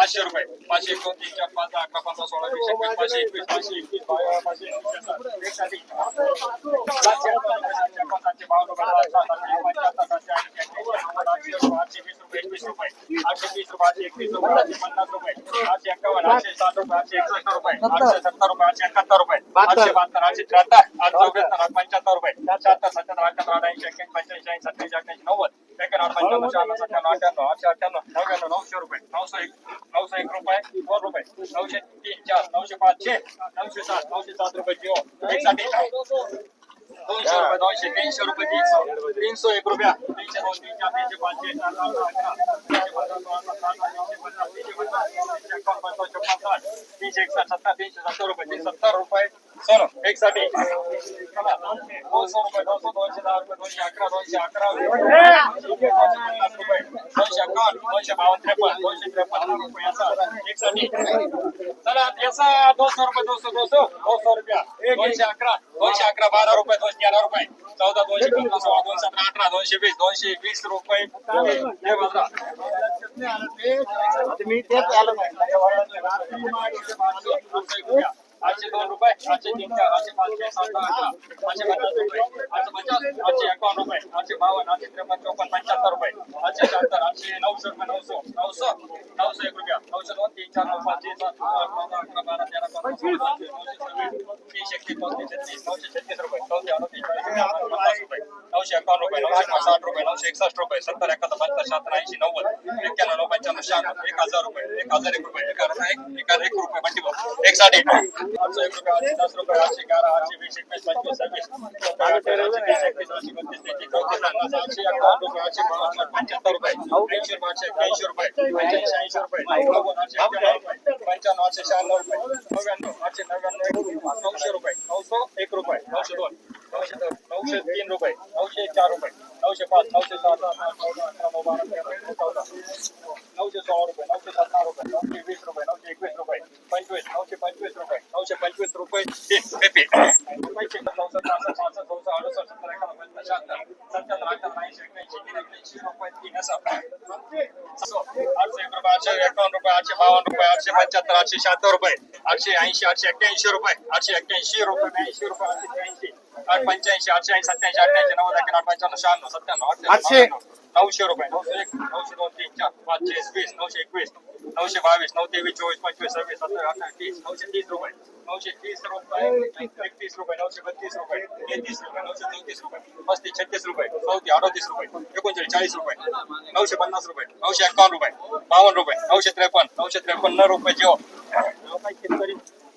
पाचशे रुपये पाचशे एकोणतीस दोन तीन चार पाच अकरा पंधरा सोळा वीस एकवीस पाचशे एकवीस पाचशे एकवीस पाचशे एकवीस सातशे सातशे बावन्न सातशे पंच्याहत्तर आठशे वीस रुपये एकवीस रुपये आठशे वीस रुपये आठशे एकवीस रुपये आठशे पन्नास रुपये आठशे एक्कावन्न आठशे साठ रुपये आठशे एकसष्ट रुपये आठशे सत्तर रुपये आठशे एकाहत्तर रुपये आठशे बहात्तर आठशे त्र्याहत्तर चौऱ्याहत्तर पंच्याहत्तर रुपये शहात्तर सत्याहत्तर अठ्याहत्तर अठ्याऐंशी ऐंशी एक्क्याऐंशी पंच्याऐंशी ऐंशी सत्याऐंशी अठ्ठ्याऐंशी नव्वद पंच्याण्णव शहाण्णव सत्त्याण्णव अठ्ठ्याण्णव आठशे अठ्ठ्याण्णव नव्याण्णव नऊशे रुपये नऊशे एक नऊशे एक रुपये दोन रुपये नऊशे तीन चार नऊशे पाचशे नऊशे सात नऊशे सात रुपये जिओ एक साठी दोनशे रुपये दोनशे तीनशे रुपये तीनशे तीनशे एक रुपया तीनशे दोन तीन चार तीनशे पाचशे चार दहा अकरा तीनशे पंधरा सोळा सतरा अठरा तीनशे पन्नास तीनशे पन्नास तीनशे एकावन्न पंचावन्न छप्पन साठ तीनशे एकसष्ट सत्तर तीनशे सत्तर रुपये तीनशे सत्तर रुपये सोनं एक साठी चला दोनशे रुपये दोनशे दोनशे दहा रुपये दोनशे अकरा दोनशे अकरा पन्नास रुपये दोनशे अकावन्न दोनशे बावन्न त्रेपन्न दोनशे त्रेपन्न रुपये याचा एक साठी चला याचा दोनशे रुपये दोनशे दोनशे दोनशे रुपया. दोनशे अकरा दोनशे अकरा बारा रुपये दोनशे तेरा रुपये. चौदा दोनशे पंधरा सोळा दोनशे सतरा अठरा दोनशे वीस दोनशे वीस रुपये. मी तेच आलो आठशे दोन रुपये आठशे तीन चार आठशे पाचशे सात अठरा आठशे पन्नास रुपये आठशे पचास आठशे एकावन्न रुपये आठशे बावन्न आठशे त्रेपन्न चौपन्न पंच्याहत्तर रुपये आठशे शहात्तर आठशे नऊशे रुपये नऊशे नऊशे नऊशे एक रुपया नऊशे दोन तीन चार नऊ पाच छे सात आठ नऊ दहा अकरा बारा तेरा पंधरा सोळा सतरा नऊशे सव्वीस तीनशे एकतीस पस्तीस छत्तीस नऊशे छत्तीस रुपये चौशे अडतीस चाळीस पन्नास रुपये नऊशे एकावन्न रुपये नऊशे साठ रुपये नऊशे एकसष्ट रुपये सत्तर एकाहत्तर बहात्तर शहात्तर ऐंशी नव्वद एक्क्याण्णव नऊ पंच्याण्णव शहाण्णव एक हजार रुपये एक हजार एक रुपये एक हजार एक रुपये बंटी एक साठ एक आठशे एक रुपये दस रुपये आठशे ग्यारह आठशे वीस एकवीस पंचवीस सव्वीस आठशे बत्तीस तेहतीस चौतीस पन्नास आठशे रुपये आठशे पंच्याहत्तर रुपये ऐंशी आठशे ऐंशी रुपये पंच्याऐंशी ऐंशी रुपये नव्वद आठशे रुपये पंच्याण्णव आठशे शहाण्णव रुपये नव्याण्णव आठशे नव्याण्णव नऊशे रुपये नऊशे एक रुपये नऊशे दोन. नऊशे नऊशे तीन रुपये, नऊशे चार रुपये, नऊशे पाच, नऊशे सात आठ नऊ चौदा अकरा नऊ बारा तेरा, चौदा, नऊशे सोळा रुपये, नऊशे सतरा रुपये, नऊशे वीस रुपये, नऊशे एकवीस रुपये, पंचवीस, नऊशे पंचवीस रुपये, नऊशे पंचवीस रुपये पैसे चौसष्ट पासष्ट पासष्ट चौसष्ट अडुसष्ट सत्तर एकावन्न शहात्तर सत्त्याहत्तर अठ्ठ्याहत्तर ऐंशी एक्याऐंशी तीन एक्याऐंशी रुपये तीन असं आठशे एक रुपये, आठशे एकावन्न रुपये आठशे बावन्न रुपये आठशे पंच्याहत्तर आठशे शहात्तर रुपये आठशे ऐंशी, आठशे एक्क्याऐंशी रुपये, आठशे एक्क्याऐंशी रुपये ब्याऐंशी रुपये, आठशे त्र्याऐंशी आठशे ऐंशी रुपये नऊशे तीन चार पाच वीस नऊशे एकवीस नऊशे बावीस नऊ तेवीस चोवीस पंचवीस सव्वीस सत्तर अठ्ठावीस तीस नऊशे तीस रुपये नऊशे तीस रुपये एकतीस रुपये नऊशे बत्तीस रुपये तेहतीस रुपये नऊशे चौतीस रुपये पस्तीस छत्तीस रुपये चौतीस अडतीस रुपये एकोणचाळीस चाळीस रुपये नऊशे पन्नास रुपये नऊशे एकावन्न रुपये बावन्न रुपये नऊशे त्रेपन्न नऊशे त्रेपन्न रुपये जिओ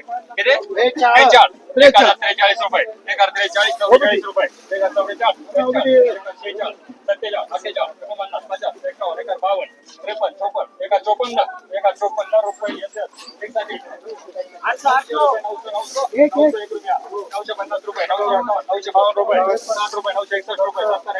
किती? त्रेचाळीस. त्रेचाळीस रुपये एक हज़ार त्रेचाळीस चौवेचाळीस रुपये एक चौवेचाळीस त्रेचाळीस, एक हज़ार शेहेचाळीस सत्तेचाळीस अठ्ठेचाळीस एकोणपन्नास पचास एकावन्न एक बावन्न त्रेपन्न चौपन्न एक हज़ार चोपन्न एक रुपये नऊशे रुपये, नऊशे, एक रुपया. नऊशे पन्नास रुपये नऊशे एकावन्न नऊशे बावन्न रुपये साठ रुपये नऊशे एकसष्ट रुपये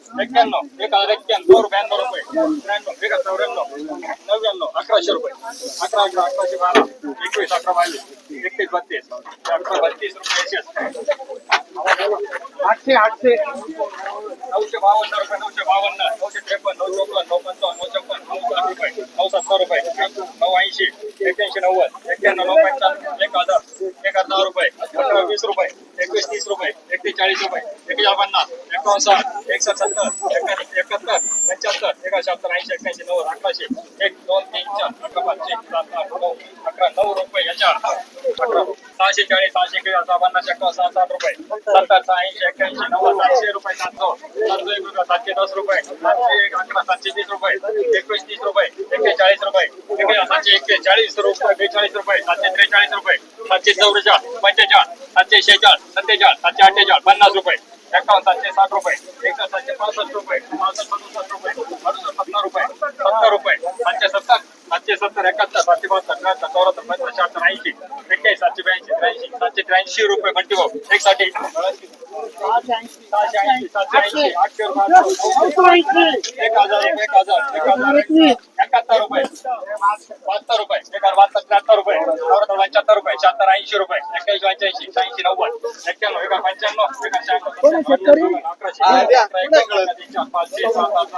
एक हज़ार एक हज़ार नव्याण्णव. अकराशे रुपये. अकरा रुपये. आठशे आठशे. नऊशे बावन्न रुपये, नऊशे बावन्न. नऊशे त्रेपन्न नऊ चौपन्न रुपये नऊ सत्तर रुपये. नऊ ऐंशी. एक्क्याऐंशी नव्वद. एक्क्याण्णव एक हज़ार. एक हज़ार दहा रुपये. अकरा वीस रुपये. एकवीस, तीस रुपये. एकतीस, चाळीस रुपये. एक हज़ार पन्नास. एकावन्न एकसष्ट सत्तर एकाहत्तर एका दोन तीन अकरा सात अकरा रुपये याच्या अकरा सहाशे चाळीस सहाशे रुपये सत्तर सहा ऐंशी सातशे दस रुपये सातशे एक अकरा सातशे रुपये एकवीस तीस रुपये एकशे एक्केचाळीस रुपये सातशे पन्नास रुपये एकावन्न सातशे साठ रुपये एक सातशे पासष्ट रुपये पासष्ट सदुसष्ट रुपये अडुसष्ट सत्तर रुपये सत्तर रुपये सातशे सत्तर सातशे सत्तर एकाहत्तर सातशे बहात्तर त्र्याहत्तर चौऱ्याहत्तर पंच्याहत्तर शहात्तर ऐंशी एक्क्याऐंशी सातशे ब्याऐंशी त्र्याऐंशी सातशे त्र्याऐंशी रुपये बंटी भाऊ एक साठी सहाशे ऐंशी सातशे ऐंशी आठशे रुपये एक हजार एक हजार एक हजार एकाहत्तर रुपये बहात्तर रुपये एक हजार बहात्तर त्र्याहत्तर रुपये चौऱ्याहत्तर पंच्याहत्तर रुपये शहात्तर ऐंशी रुपये एक्क्याऐंशी पंच्याऐंशी शहाऐंशी नव्वद एक्क्याण्णव एका पंच्याण्णव एका शहाण्णव अकराशे अकरा एकावन्न तीन चार पाच छे सात आठ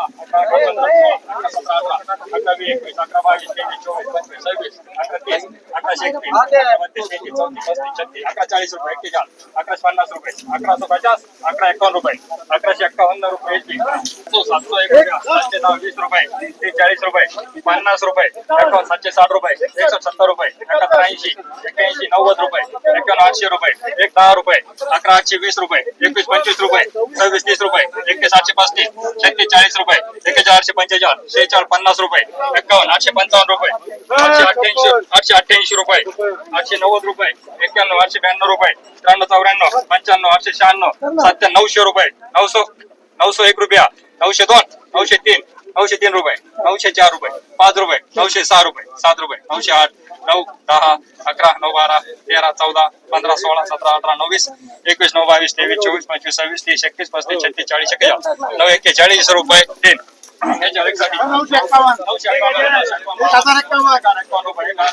अकरा रुपये पचास अकरा एकावन्न रुपये अकराशे एक्कावन्न रुपये एक सातशे वीस रुपये ते चाळीस रुपये पन्नास साठ रुपये सत्तर रुपये एकाहत्तर ऐंशी नव्वद रुपये एक्क्याण्णव आठशे रुपये, एक दहा रुपये अकरा आठशे वीस रुपये, एकवीस, पंचवीस रुपये, सव्वीस, तीस रुपये एकतीस आठशे पस्तीस, छत्तीस, चाळीस रुपये एकेचाळ आठशे पंचेचाळ शेहेचाळ पन्नास रुपये, एक्कावन्न, आठशे पंचावन्न रुपये, आठशे अठ्ठ्याऐंशी आठशे अठ्ठ्याऐंशी रुपये, आठशे नव्वद रुपये, एक्क्याण्णव, आठशे ब्याण्णव रुपये, त्र्याण्णव, चौऱ्याण्णव, पंच्याण्णव, आठशे शहाण्णव सातशे नऊशे रुपये, नऊशे नऊशे एक रुपया, नऊशे दोन, नऊशे तीन नऊशे तीन रुपये, नऊशे चार रुपये, पाच रुपये, नऊशे सहा रुपये, सात रुपये, नऊशे आठ नऊ दहा अकरा नऊ बारा तेरा चौदा पंधरा सोळा सतरा अठरा नव्वीस एकवीस नऊ बावीस तेवीस चोवीस पंचवीस सव्वीस तीस एकतीस पस्तीस छत्तीस चाळीस एक्केचाळीस नऊ एक्केचाळीस रुपये तीन.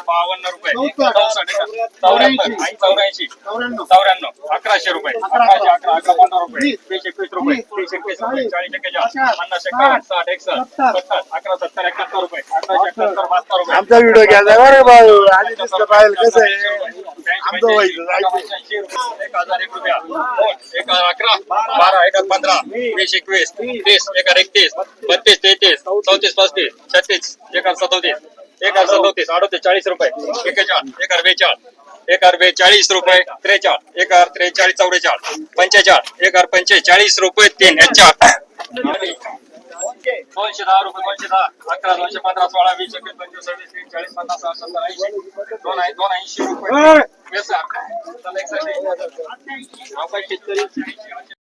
बावन्न रुपये चौऱ्याऐंशी चौऱ्याण्णव. अकराशे रुपये अकराशे अकरा अकरा पंधरा रुपये तीनशे एकवीस रुपये तीनशे एकवीस रुपये चाळीस एक्केचाळीस पन्नास एकावन्न साठ एकसष्ट सत्तर अकरा सत्तर एकाहत्तर रुपये अकराशे एकाहत्तर बहात्तर रुपये आमचा व्हिडिओ घ्यायचा बरं भाऊ आधी कसं आहे. आमचं व्हायचं जायचं एक हज़ार एक रुपया एक अकरा बारा एक हज़ार पंधरा वीस एकवीस तीस एक एकतीस बत्तीस तेहतीस चौतीस पस्तीस छत्तीस एक हज़ार सदोतीस एक हज़ार सदोतीस अडोतीस चाळीस रुपये एकेचाळ एक हज़ार बेचाळ एक हज़ार बेचाळीस रुपये त्रेचाळ एक हज़ार त्रेचाळीस चौवेचाळ पंचेचाळ एक हज़ार पंचेचाळीस रुपये तीन याच्या दोनशे दहा रुपये दोनशे दहा अकरा दोनशे पंधरा सोळा वीस एकवीस पंचवीस सव्वीस तीस चाळीस पन्नास साठ सत्तर ऐंशी दोन ऐं- दोन ऐंशी रुपये. शेतकरी